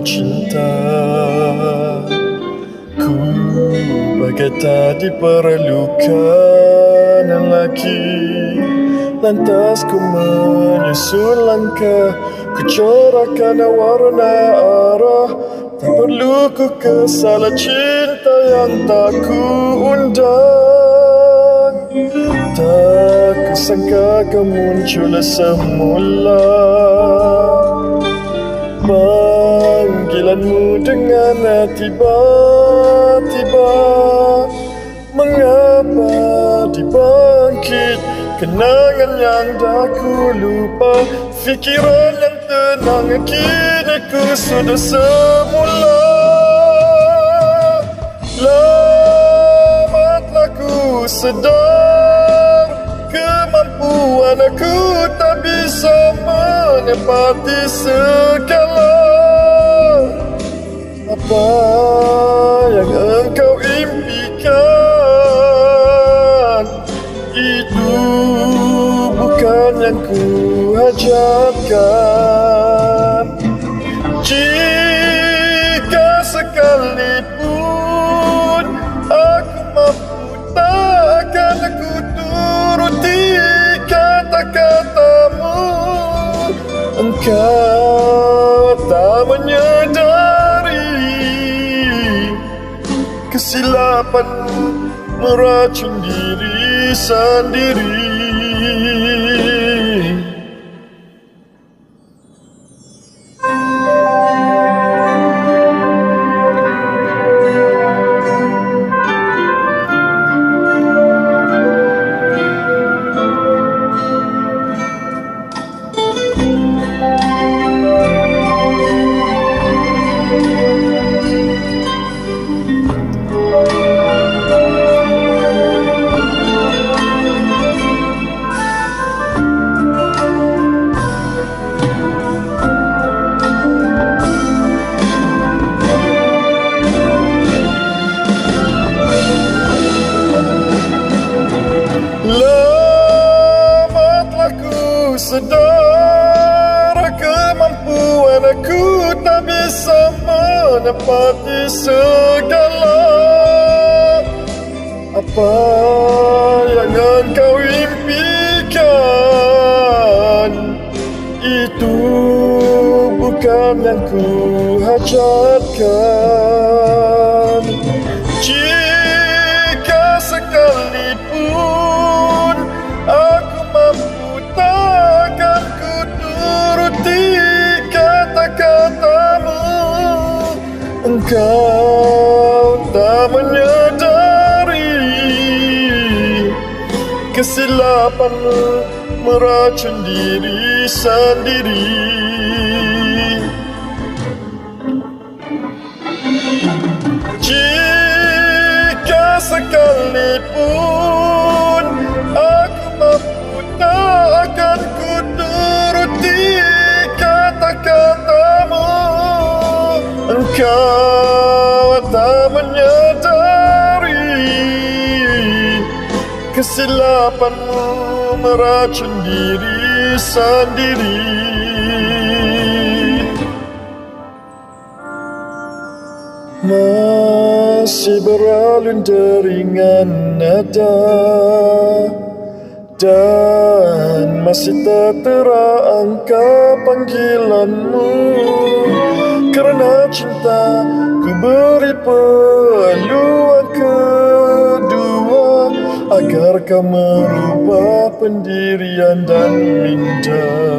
Cinta. Ku bagai tadi perlukan lagi. Lantas ku menyusun langkah. Ku corakan warna arah. Tak perlu ku kesal cinta yang tak ku undang. Tak kusangka kau muncul semula Panggilanmu dengan tiba-tiba Mengapa dibangkit Kenangan yang dah ku lupa? Fikiran yang tenang Kini ku sudah semula. Lamatlah ku sedar Kemampuan aku tak bisa menepati segala Apa yang engkau impikan. Itu bukan yang ku hajatkan Jika sekalipun aku mampu takkan aku turuti kata-katamu. Engkau Kesilapanmu meracun diri sendiri aku tak bisa menepati segala. Apa yang engkau impikan? Itu bukan yang ku hajatkan. Jika sekalipun Engkau tak menyedari Kesilapanmu meracun diri sendiri. Jika sekalipun aku mampu takkan ku turuti kata-katamu. Engkau Kesilapanmu meracun diri sendiri. Masih beralun deringan nada Dan masih tak terangkat panggilanmu. Kerana cinta ku beri peluang Agar kau merubah pendirian dan minda